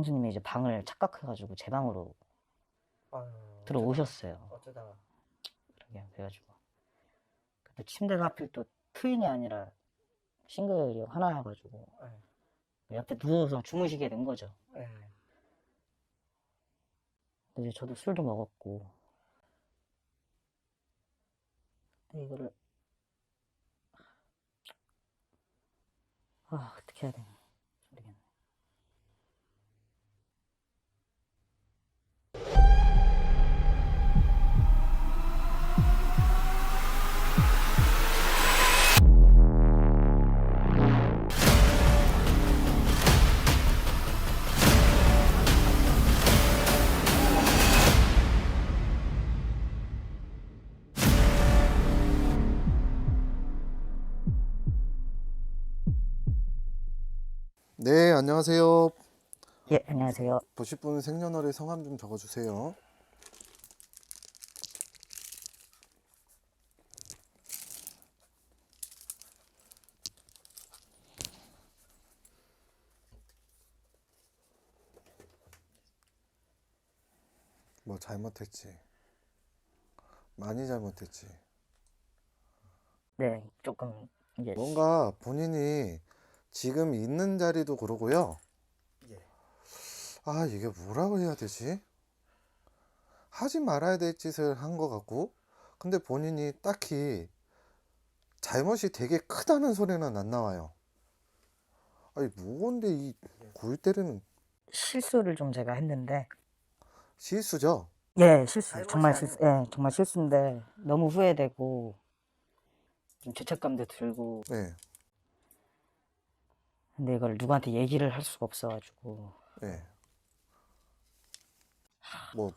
형수님이 이제 방을 착각해가지고 제 방으로 아유, 들어오셨어요. 어쩌다가 그러게 그래가지고. 근데 침대가 하필 또 트윈이 아니라 싱글이 하나여가지고. 예, 옆에 누워서 주무시게 된 거죠. 예. 근데 이제 저도 술도 먹었고. 근데 이거를 아 어떻게 해야 되나 네, 안녕하세요. 예 안녕하세요. 보실 분 생년월일 성함 좀 적어주세요. 뭐 잘못했지. 많이 잘못했지. 네 조금 이제 뭔가 본인이 지금 있는 자리도 그러고요. 예. 아, 이게 뭐라고 해야 되지? 하지 말아야 될 짓을 한 것 같고, 근데 본인이 딱히 잘못이 되게 크다는 소리는 안 나와요. 아니, 뭔데 이 골 때리는 실수를 좀 제가 했는데 실수죠? 예 실수 정말. 실수 예 정말 실수인데 너무 후회되고 좀 죄책감도 들고 네, 근데 이걸 누구한테 얘기를 할 수가 없어가지고 네. 뭐,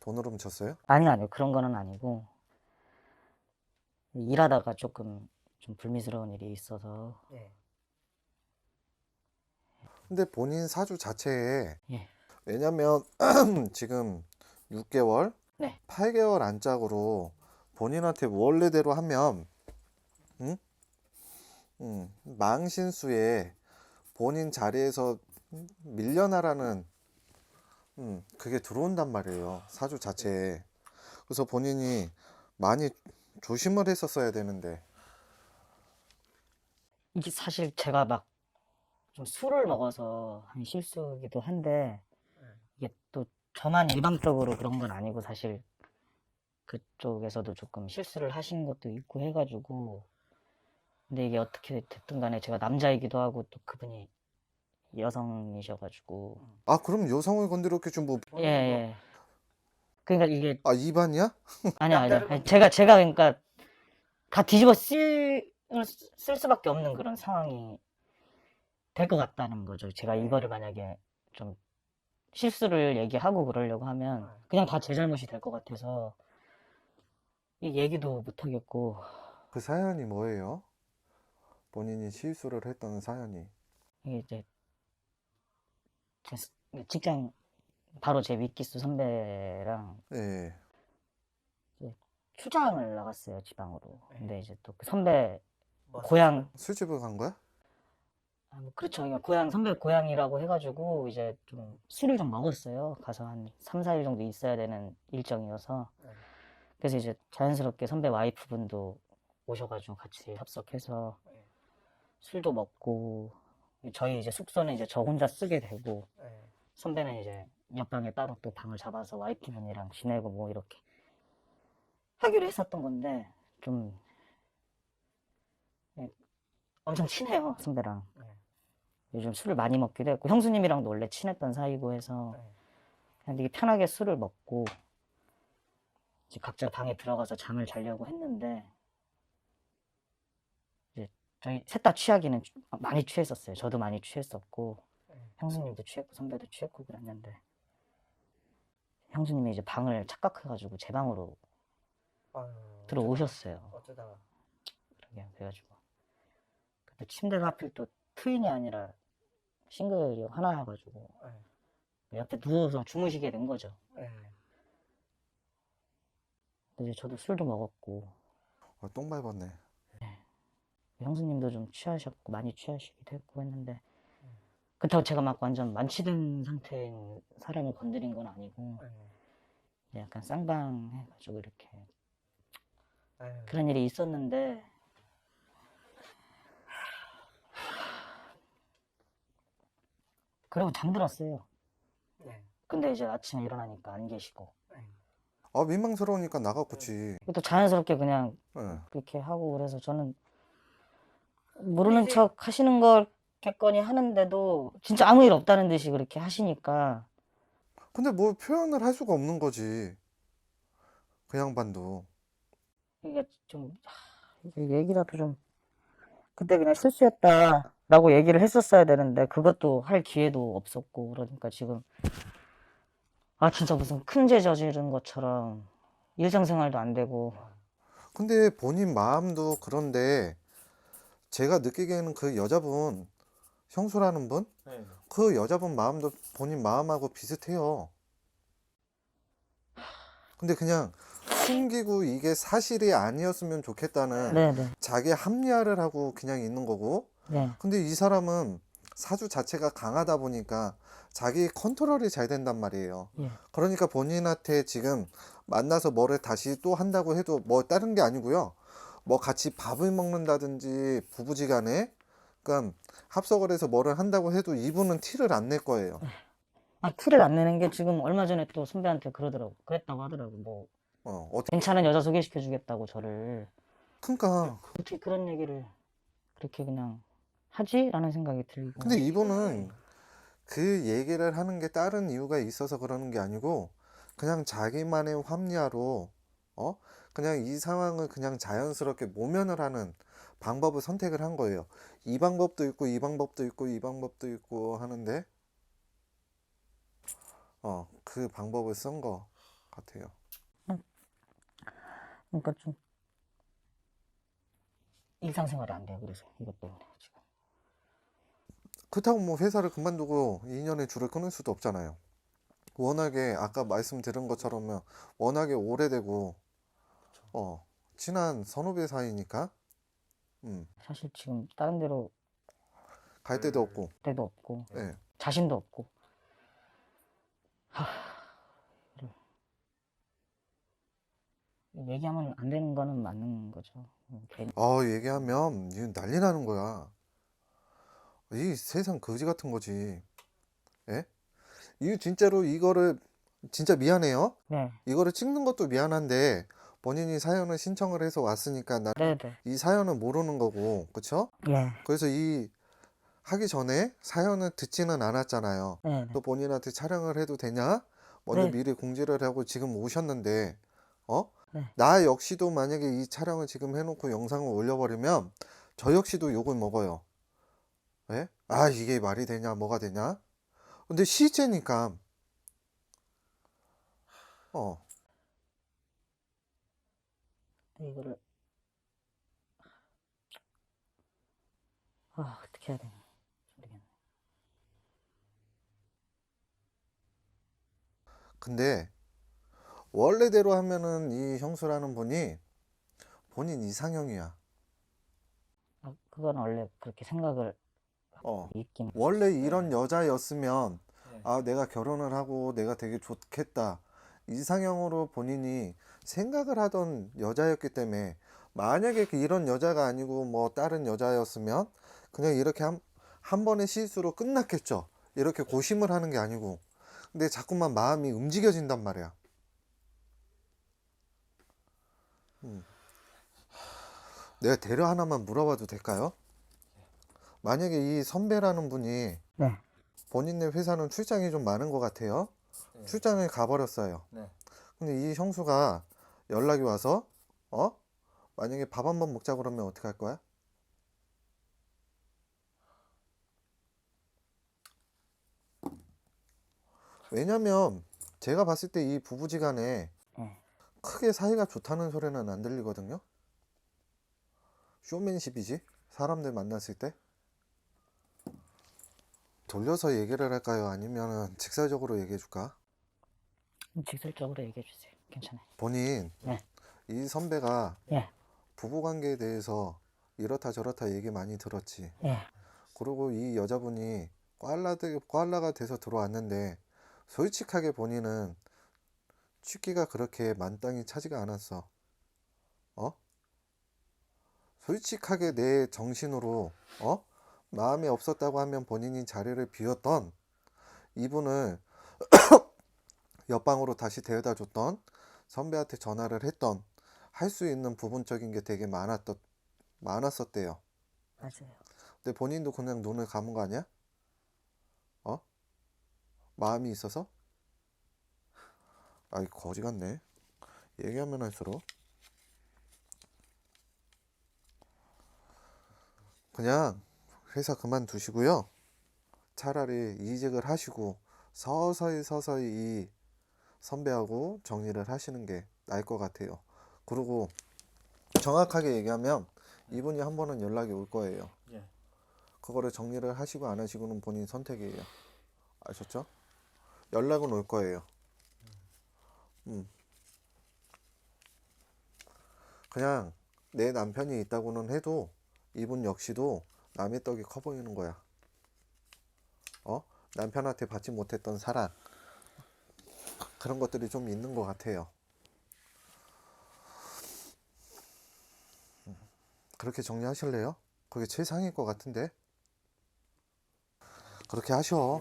돈으로 훔쳤어요? 아니 아니요 그런 거는 아니고 일하다가 조금 좀 불미스러운 일이 있어서 예. 근데 본인 사주 자체에 예. 왜냐면 지금 6개월, 네. 8개월 안짝으로 본인한테 원래대로 하면 응? 응, 망신수에 본인 자리에서 밀려나라는 음, 그게 들어온단 말이에요. 사주 자체에. 그래서 본인이 많이 조심을 했었어야 되는데 이게 사실 제가 막 좀 술을 먹어서 한 실수이기도 한데 네. 이게 또 저만 일방적으로 그런 건 아니고 사실 그쪽에서도 조금 실수를 하신 것도 있고 해가지고 근데 이게 어떻게 됐든 간에 제가 남자이기도 하고 또 그분이 여성이셔가지고 아 그럼 여성을 건드렸게 좀뭐 예, 예. 그러니까 이게 아, 이반이야? 아니야, 아니야. 아니, 제가, 제가 그러니까 다 뒤집어 쓸, 쓸 수밖에 없는 그런 상황이 될 것 같다는 거죠. 제가 이거를 만약에 좀 실수를 얘기하고 그러려고 하면 그냥 다 제 잘못이 될 것 같아서 이 얘기도 못 하겠고 그 사연이 뭐예요? 본인이 실수를 했던 사연이 이게 이제 직장 바로 제 윗기수 선배랑 예. 출장을 나갔어요, 지방으로. 근데 이제 또 그 선배 뭐 고향 술집을 간 거야? 아, 뭐 그렇죠. 그러니까 고향, 선배 고향이라고 해가지고, 이제 좀 술을 좀 먹었어요. 가서 한 3, 4일 정도 있어야 되는 일정이어서. 네. 그래서 이제 자연스럽게 선배 와이프분도 오셔가지고 같이 합석해서 네. 술도 먹고, 저희 이제 숙소는 이제 저 혼자 쓰게 되고, 예. 선배는 이제 옆방에 따로 또 방을 잡아서 와이프분이랑 지내고 뭐 이렇게 하기로 했었던 건데, 좀, 예, 엄청 친해요, 선배랑. 네. 요즘 술을 많이 먹기도 했고 형수님이랑도 원래 친했던 사이고 해서 네. 그냥 되게 편하게 술을 먹고 이제 각자 방에 들어가서 잠을 자려고 했는데 저희 셋 다 취하기는 좀 많이 취했었어요. 저도 많이 취했었고 네. 형수님도 취했고 선배도 취했고 그랬는데 형수님이 이제 방을 착각해가지고 제 방으로 아유, 들어오셨어요. 어쩌다가 그러게 그래가지고 근데 침대가 하필 또 트윈이 아니라 싱글이 하나여가지고 예. 옆에 누워서 주무시게 된 거죠. 예. 근데 이제 저도 술도 먹었고 아, 똥 밟았네. 형수님도 좀 취하셨고 많이 취하시기도 했고 했는데 그렇다고 제가 막 완전 만취된 상태인 사람을 건드린 건 아니고 네. 약간 쌍방 해가지고 이렇게 아유, 그런 일이 있었는데 그리고 잠들었어요. 네. 근데 이제 아침에 일어나니까 안 계시고 네. 아 민망스러우니까 나갔겠지. 또 자연스럽게 그냥 예. 그렇게 하고 그래서 저는 모르는 척 하시는 걸 겠거니 하는데도 진짜 아무 일 없다는 듯이 그렇게 하시니까 근데 뭐 표현을 할 수가 없는 거지. 그 양반도. 이게 좀 하, 이게 얘기라도 좀 그때 그냥 실수였다라고 얘기를 했었어야 되는데 그것도 할 기회도 없었고 그러니까 지금 아 진짜 무슨 큰 죄 저지른 것처럼 일상생활도 안 되고 근데 본인 마음도 그런데 제가 느끼기에는 그 여자분 형수라는 분? 네. 그 여자분 마음도 본인 마음하고 비슷해요. 근데 그냥 숨기고 이게 사실이 아니었으면 좋겠다는 네 네 자기 합리화를 하고 그냥 있는 거고 네 근데 이 사람은 사주 자체가 강하다 보니까 자기 컨트롤이 잘 된단 말이에요. 예. 그러니까 본인한테 지금 만나서 뭐를 다시 또 한다고 해도 뭐 다른 게 아니고요. 뭐 같이 밥을 먹는다든지 부부지간에 그러니까 합석을 해서 뭐를 한다고 해도 이분은 티를 안 낼 거예요. 아 티를 안 내는 게 지금 얼마 전에 또 선배한테 그러더라고 그랬다고 하더라고. 뭐 어, 어떻게 괜찮은 여자 소개시켜 주겠다고 저를. 그러니까. 어떻게 그런 얘기를 그렇게 그냥 하지? 라는 생각이 들고. 근데 이분은 그 얘기를 하는 게 다른 이유가 있어서 그러는 게 아니고 그냥 자기만의 합리화로 어 그냥 이 상황을 그냥 자연스럽게 모면을 하는 방법을 선택을 한 거예요. 이 방법도 있고 이 방법도 있고 이 방법도 있고 하는데 어 그 방법을 쓴 거 같아요. 그러니까 좀 일상생활이 안 돼요 그래서 이것 때문에 지금 그렇다고 뭐 회사를 그만두고 2년의 줄을 끊을 수도 없잖아요. 워낙에 아까 말씀드린 것처럼 워낙에 오래되고 어 친한 선후배 사이니까 음, 사실 지금 다른 데로 갈 데도 없고 데도 없고 예. 자신도 없고 하... 이를- 얘기하면 안 되는 거는 맞는 거죠 음, 괜히 아 얘기하면 이거 난리 나는 거야. 이 세상 거지 같은 거지. 예? 이 진짜로 이거를 진짜 미안해요. 네 이거를 찍는 것도 미안한데 본인이 사연을 신청을 해서 왔으니까 나 네 네 이 사연은 모르는 거고, 그쵸? 예 그래서 이 하기 전에 사연을 듣지는 않았잖아요. 네네 또 본인한테 촬영을 해도 되냐? 먼저 네. 미리 공지를 하고 지금 오셨는데, 어? 네. 나 역시도 만약에 이 촬영을 지금 해놓고 영상을 올려버리면 저 역시도 욕을 먹어요. 예? 아, 이게 말이 되냐, 뭐가 되냐? 근데 실제니까, 어, 이거를 아 어떻게 해야 되나 모르겠네 근데 원래대로 하면은 이 형수라는 분이 본인 이상형이야. 아, 그건 원래 그렇게 생각을 어. 있긴 원래 이런 여자였으면 네. 아 내가 결혼을 하고 내가 되게 좋겠다 이상형으로 본인이 생각을 하던 여자였기 때문에 만약에 그 이런 여자가 아니고 뭐 다른 여자였으면 그냥 이렇게 한, 한 번의 실수로 끝났겠죠 이렇게 고심을 하는 게 아니고 근데 자꾸만 마음이 움직여진단 말이야 음. 내가 대려 하나만 물어봐도 될까요? 만약에 이 선배라는 분이 네 본인네 회사는 출장이 좀 많은 것 같아요. 네. 출장을 가버렸어요. 네. 근데 이 형수가 연락이 와서, 어? 만약에 밥 한 번 먹자 그러면 어떻게 할 거야? 왜냐면 제가 봤을 때 이 부부지간에 네. 크게 사이가 좋다는 소리는 안 들리거든요. 쇼맨십이지? 사람들 만났을 때? 돌려서 얘기를 할까요? 아니면 직설적으로 얘기해 줄까? 직설적으로 얘기해 주세요 괜찮아요 본인 네. 이 선배가 예. 부부 관계에 대해서 이렇다 저렇다 얘기 많이 들었지. 예. 그리고 이 여자분이 꽐라드, 꽐라가 돼서 들어왔는데 솔직하게 본인은 취기가 그렇게 만땅이 차지가 않았어. 어? 솔직하게 내 정신으로 어? 마음이 없었다고 하면 본인이 자리를 비웠던 이분을 옆방으로 다시 데려다 줬던 선배한테 전화를 했던 할 수 있는 부분적인 게 되게 많았던 많았었대요. 맞아요. 근데 본인도 그냥 눈을 감은 거 아니야? 어? 마음이 있어서? 아이 거지 같네. 얘기하면 할수록 그냥 회사 그만두시고요. 차라리 이직을 하시고 서서히 서서히 이 선배하고 정리를 하시는 게 나을 것 같아요. 그리고 정확하게 얘기하면 이분이 한 번은 연락이 올 거예요. 예. 그거를 정리를 하시고 안 하시고는 본인 선택이에요. 아셨죠? 연락은 올 거예요. 음. 그냥 내 남편이 있다고는 해도 이분 역시도 남의 떡이 커 보이는 거야. 어? 남편한테 받지 못했던 사랑. 그런 것들이 좀 있는 것 같아요. 음. 그렇게 정리하실래요? 그게 최상일 것 같은데. 그렇게 하셔.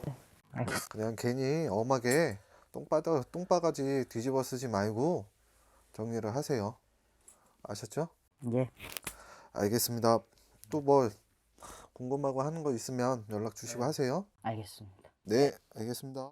그냥 괜히 엄하게 똥바다, 똥바가지 뒤집어 쓰지 말고 정리를 하세요. 아셨죠? 예. 알겠습니다. 또 뭐 궁금하고 하는 거 있으면 연락 주시고 하세요. 알겠습니다. 네, 알겠습니다.